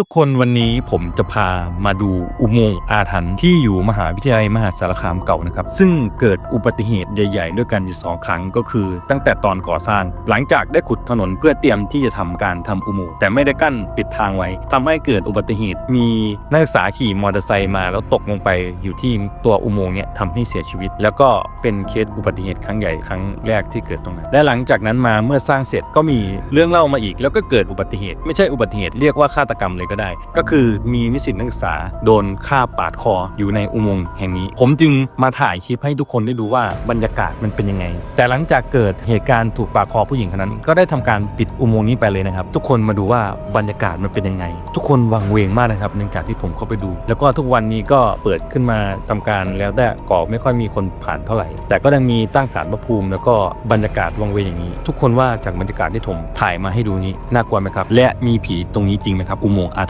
ทุกคนวันนี้ผมจะพามาดูอุโมงค์อาถรรพ์ที่อยู่มหาวิทยาลัยมหาสารคามเก่านะครับ ซึ่งเกิดอุบัติเหตุใหญ่ ๆ ด้วยกันอยู่สองครั้งก็คือ ตั้งแต่ตอนก่อสร้างหลังจากได้ขุดถนนเพื่อเตรียมที่จะทำการทำอุโมงค์แต่ไม่ได้กั้นปิดทางไว้ทำให้เกิดอุบัติเหตุมีนักศึกษาขี่มอเตอร์ไซค์มาแล้วตกลงไปอยู่ที่ตัวอุโมงค์เนี่ยทำให้เสียชีวิต แล้วก็เป็นเคสอุบัติเหตุครั้งใหญ่ครั้งแรกที่เกิดตรงนั้นและหลังจากนั้นมาเมื่อสร้างเสร็จก็มีเรื่องเล่ามาอีก แล้วก็เกิดอุบัติเหตุ ไม่ใช่อุบัติเหตุเรียกว่าฆาตกรรมเลยก็ได้ ก็คือมีนิสิตนักศึกษาโดนฆ่าปาดคออยู่ในอุโมงค์แห่งนี้ ผมจึงมาถ่ายคลิปให้ทุกคนได้ดูว่าบรรยากาศมันเป็นยังไง แต่หลังจากเกิดเหตุการณ์ถูกปาดคอผู้หญิงคนนั้น ก็ได้ทำการปิดอุโมงค์นี้ไปเลยนะครับ ทุกคนมาดูว่าบรรยากาศมันเป็นยังไง ทุกคนวังเวงมากนะครับเนื่องจากที่ผมเข้าไปดู แล้วก็ทุกวันนี้ก็เปิดขึ้นมาทำการแล้วแต่ก็ไม่ค่อยมีคนผ่านเท่าไหร่ แต่ก็ยังมีตั้งศาลพระภูมิ แล้วก็บรรยากาศวังเวงอย่างนี้ ทุกคนว่าจากบรรยากาศที่ผมถ่ายมาให้ดูนี้น่ากลัวไหมครับ และมีผีตรงนี้จริงไหมครับอุโมงค์อา